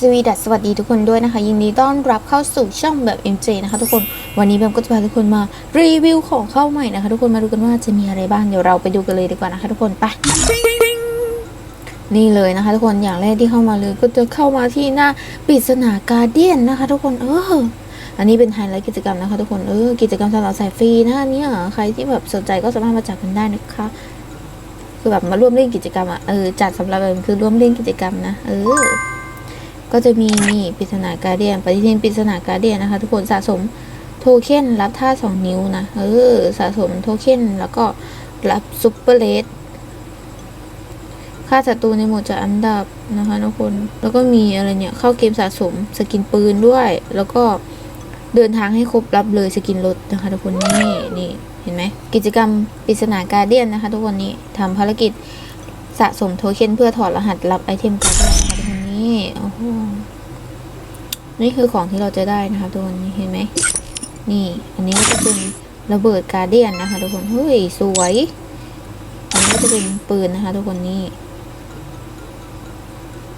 สวีดัสสวัสดีทุกคนด้วยนะคะ ยินดีต้อนรับเข้าสู่ช่องแบบ MJ นะคะทุกคนวันนี้แบมก็จะพาทุกคนมารีวิวของเข้าใหม่นะคะ ทุกคนมาดูกันว่าจะมีอะไรบ้างเดี๋ยวเราไปดูกันเลยดีกว่านะคะ ทุกคนไปนี่เลยนะคะ ทุกคนอย่างแรกที่เข้ามาเลยก็จะเข้ามาที่หน้าปริศนาการเดียนนะคะ ทุกคนเอออันนี้เป็นไฮไลท์กิจกรรมนะคะ ทุกคนเออกิจกรรมสำหรับสายฟรีนะเนี่ยใครที่แบบสนใจก็สามารถมาจับกันได้นะคะคือแบบมาร่วมเล่นกิจกรรมอะเออจัดสำหรับแบบคือร่วมเล่นกิจกรรมนะเออ ก็จะมีนี่ปริศนาการเดียนปฏิทินปริศนาการเดียนนะคะ ทุกคนสะสมโทเค็นรับท่าสองนิ้วนะเออสะสมโทเค็นแล้วก็รับซุปเปอร์เลสค่าศัตรูในหมวดจัดอันดับนะคะทุกคน แล้วก็มีอะไรเนี่ยเข้าเกมสะสมสกินปืนด้วย แล้วก็เดินทางให้ครบรับเลยสกินรถนะคะทุกคนนี่นี่เห็นไหมกิจกรรมปริศนาการเดียนนะคะ ทุกคนนี้ทำภารกิจสะสมโทเค็นเพื่อถอดรหัสรับไอเทมการเดียนะคะทุกคนนี่โอ้โนี่คือของที่เราจะได้นะคะทุกคนเห็นไหม นี่ อันนี้ก็จะเป็นระเบิดการเดียนนะคะ ทุกคน เฮ้ย สวย อันนี้ก็จะเป็นปืนนะคะ ทุกคนนี่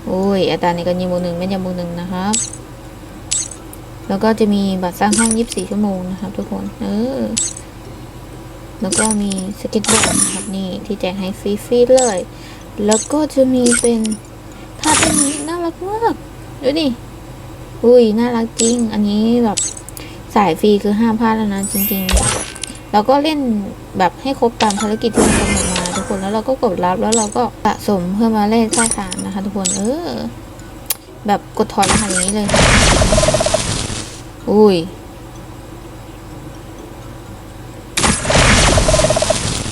โอ้ยอัตราในการยิงบวกหนึ่งไม่ยำบวกหนึ่งนะครับ แล้วก็จะมีบัตรสร้างห้อง24ชั่วโมงนะครับ ทุกคน เออ แล้วก็มีสเก็ตบอร์ดนะครับนี่ที่แจกให้ฟรีๆเลย แล้วก็จะมีเป็นท่าเต้นนี้น่า รักมากดูดิอุ้ยน่ารักจริง อันนี้แบบสายฟรีคือห้ามพลาดแล้วนะจริงๆ แล้วก็เล่นแบบให้ครบตามภารกิจที่มันกำหนดมาทุกคนแล้วเราก็กดรับแล้วเราก็สะสมเพื่อมาเล่นท่าทางนะคะ ทุกคนเออ แบบกดถอนรหัสอย่างนี้เลย อุ้ย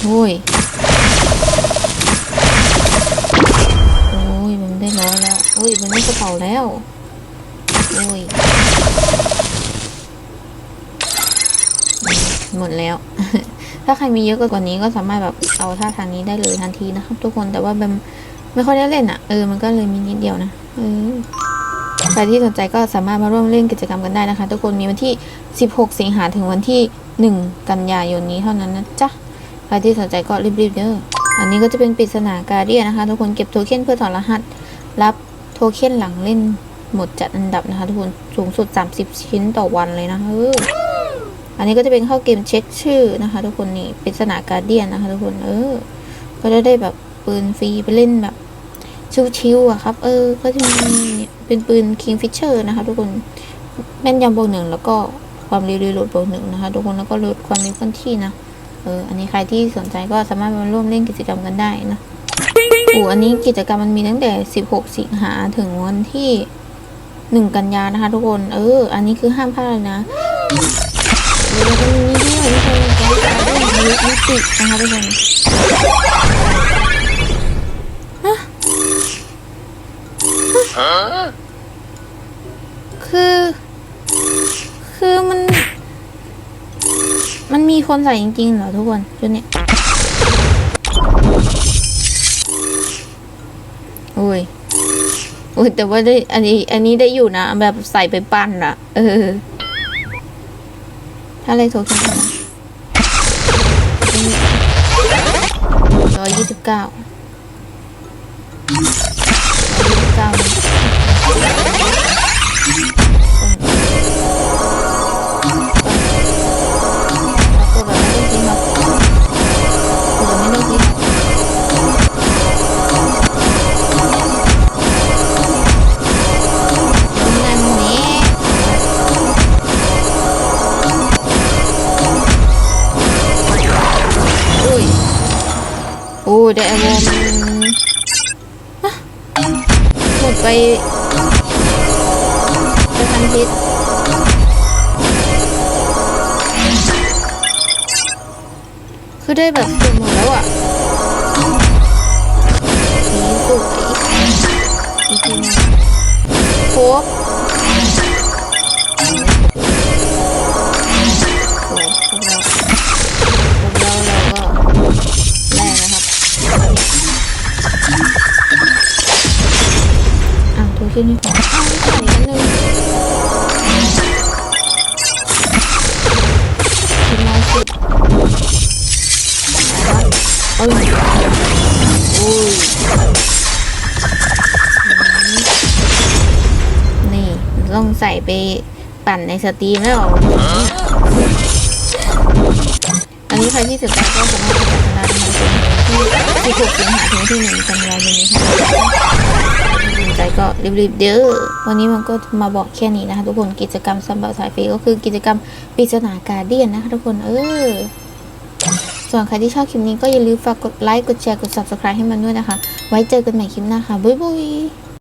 อุ้ย มันได้กระเป๋าแล้วโอ้ยหมดแล้ว ถ้าใครมีเยอะกว่านี้ก็สามารถแบบเอาท่าทางนี้ได้เลยทันทีนะครับ ทุกคนแต่ว่าแบมไม่ค่อยได้เล่นอะเออมันก็เลยมีนิดเดียวนะเออใครที่สนใจก็สามารถมาร่วมเล่นกิจกรรมกันได้นะคะ ทุกคนมีวันที่ 16 สิงหาถึงวันที่ 1 กันยายนนี้เท่านั้นนะจ๊ะใครที่สนใจก็รีบๆเด้ออันนี้ก็จะเป็นปริศนาการเดียนะคะ ทุกคนเก็บโทเค็นเพื่อถอดรหัสรับ เค็นหลังเล่นหมดจัดอันดับนะคะทุกคนสูงสุด 30 ชิ้นต่อวันเลยนะเอออันนี้ก็จะเป็นเข้าเกมเช็คชื่อนะคะ ทุกคนนี่เป็นสนาการเดียนนะคะ ทุกคนเออ ก็จะได้แบบปืนฟรีไปเล่นแบบชิวๆอะครับ เออ ก็จะมีเป็นปืน King Fisher นะคะ ทุกคนแม่นยำบวกหนึ่งแล้วก็ความเร็วรีโหลดบวกหนึ่งนะคะ ทุกคนแล้วก็ลดความเร็วเคลื่อนที่นะเอออันนี้ใครที่สนใจก็สามารถมาร่วมเล่นกิจกรรมกันได้นะ โอ้อันนี้กิจกรรมมันมีตั้งแต่ 16 สิงหาถึงวันที่หนึ่งกันยานะคะ ทุกคน เออ อันนี้คือห้ามพลาดเลยนะแล้วก็มีนี่ด้วยทุกคนการเล่นยุทธตินะคะทุกคนคือ คือมัน มันมีคนใส่จริงๆเหรอทุกคนชุดเนี้ย โอ้ยโอ้ยแต่ว่าได้อันนี้ อันนี้ได้อยู่นะ แบบใส่ไปปั้นอะเออ ถ้าอะไรโทรขึ้นมาร้อยยี่สิบเก้าร้อยยี่สิบเก้า อ้ได้อารมณ์หมดไปไปพันพิษคือได้แบบสุดหมดแล้วอะ นี่ขอใส่กันเลยคิดมาสิเอ้ยโอ้ยต้องใส่ไปปั่นในสตรีมแล้วหรอวันนี้อะอันนี้ใครที่สนใจก็สามารถติดตามได้นะคะที่16สิงหาคมที่1กันยายนนี้ค่ะ ก็รีบๆเด้อวันนี้มันก็มาบอกแค่นี้นะคะ ทุกคนกิจกรรมซัมเบสายฟรีก็คือกิจกรรมปริศนาการเดียนนะคะทุกคนเออส่วนใครที่ชอบคลิปนี้ก็อย่าลืมฝากกดไลค์กดแชร์กด subscribe ให้มันด้วยนะคะ ไว้เจอกันใหม่คลิปหน้าค่ะบ๊ายบาย